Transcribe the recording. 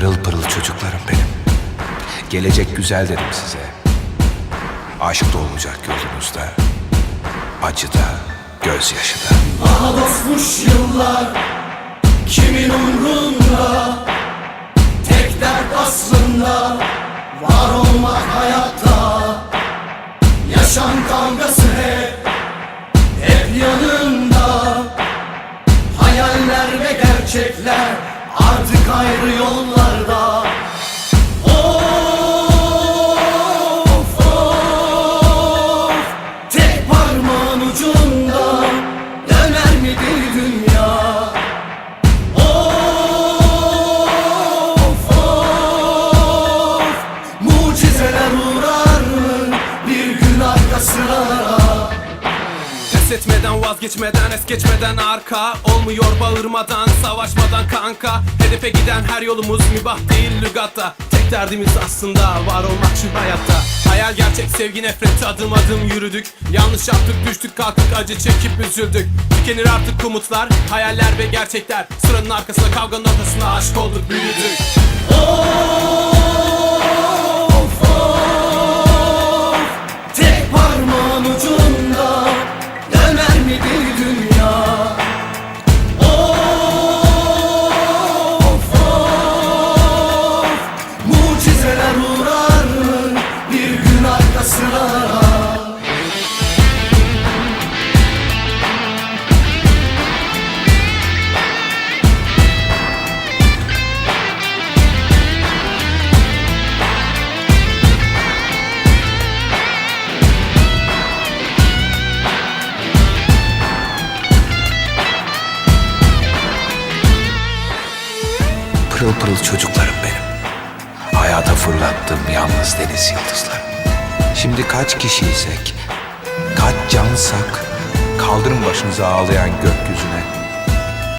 Pırıl pırıl çocuklarım benim. Gelecek güzel dedim size. Aşk da olacak yolunuzda. Acı da, gözyaşı da. Aha dostmuş yıllar Kimin umrunda Tek dert aslında Var olmak hayatta Yaşam kavgası hep Hep yanında Hayaller ve gerçekler Artık ayrı yollarda. Of of Tek parmağın ucunda Döner mi bir dünya? Of of Mucizeler uğrar mı Bir gün arka sıralara Pes etmeden vazgeçmeden es geçmeden arka. Olmuyor bağırmadan savaşmadan kanka. Hedefe giden her yolumuz mübah değil lügatta Tek derdimiz aslında var olmak şu hayatta. Hayal gerçek sevgi nefret. Adım adım yürüdük. Yanlış yaptık düştük kalktık acı çekip üzüldük. Tükenir artık umutlar hayaller ve gerçekler. Sıranın arkasında kavganın ortasında aşk olduk büyüdük. Of Pırıl pırıl çocuklarım benim. Hayata fırlattım yalnız deniz yıldızlarım. Şimdi kaç kişiysek, kaç cansak, kaldırın başınızı ağlayan gökyüzüne.